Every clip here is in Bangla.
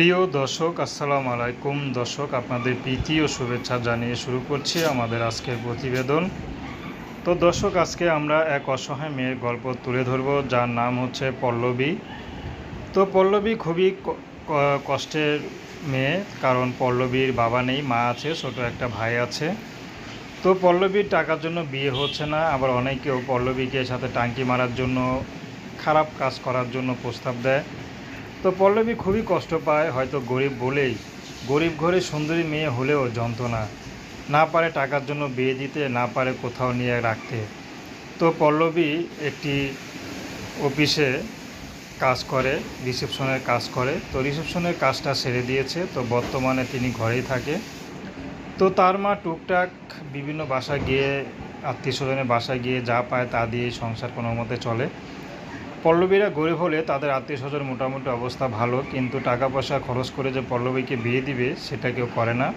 প্রিয় দর্শক, আসসালামু আলাইকুম। দর্শক, আপনাদের প্রীতি ও শুভেচ্ছা জানিয়ে শুরু করছি আমাদের আজকের প্রতিবেদন। তো দর্শক, আজকে আমরা এক অসহায় মেয়ের গল্প তুলে ধরব, যার নাম হচ্ছে পল্লবী। তো পল্লবী খুবই কষ্টের মেয়ে, কারণ পল্লবীর বাবা নেই, মা আছে, ছোট একটা ভাই আছে। তো পল্লবীর টাকার জন্য বিয়ে হচ্ছে না, আবার অনেকেও পল্লবীকে সাথে টাঙ্কি মারার জন্য, খারাপ কাজ করার জন্য প্রস্তাব দেয়। তো পল্লবী খুবই কষ্ট পায়, হয়তো গরিব বলেই। গরিব ঘরে সুন্দরী মেয়ে হলেও যন্ত্রণা। না পারে টাকার জন্য বিয়ে দিতে, না পারে কোথাও নিয়ে রাখতে। তো পল্লবী একটি অফিসে কাজ করে, রিসেপশনের কাজ করে। তো রিসেপশনের কাজটা সেরে দিয়েছে, তো বর্তমানে তিনি ঘরেই থাকে। তো তার মা টুকটাক বিভিন্ন বাসায় গিয়ে আত্মীয় স্বজনের বাসায় গিয়ে যা পায় তা দিয়েই সংসার কোনো মতে চলে। পল্লবীরা গরিব হলে তাদের আত্মীয় স্বজন মোটামুটি অবস্থা ভালো, কিন্তু টাকা পয়সা খরচ করে যে পল্লবীকে বিয়ে দিবে সেটা কেউ করে না।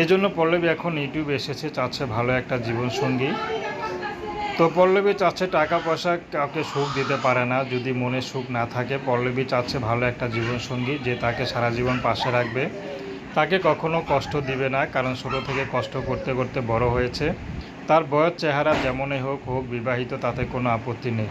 এই জন্য পল্লবী এখন ইউটিউবে এসেছে, চাচ্ছে ভালো একটা জীবনসঙ্গী। তো পল্লবী চাচ্ছে টাকা পয়সা কাউকে সুখ দিতে পারে না, যদি মনে সুখ না থাকে। পল্লবী চাচ্ছে ভালো একটা জীবনসঙ্গী যে তাকে সারা জীবন পাশে রাখবে। তাকে কখনো কষ্ট দিবে না, কারণ ছোটো থেকে কষ্ট করতে করতে বড় হয়েছে। তার বয়স, চেহারা যেমনই হোক হোক বিবাহিত, তাতে কোনো আপত্তি নেই।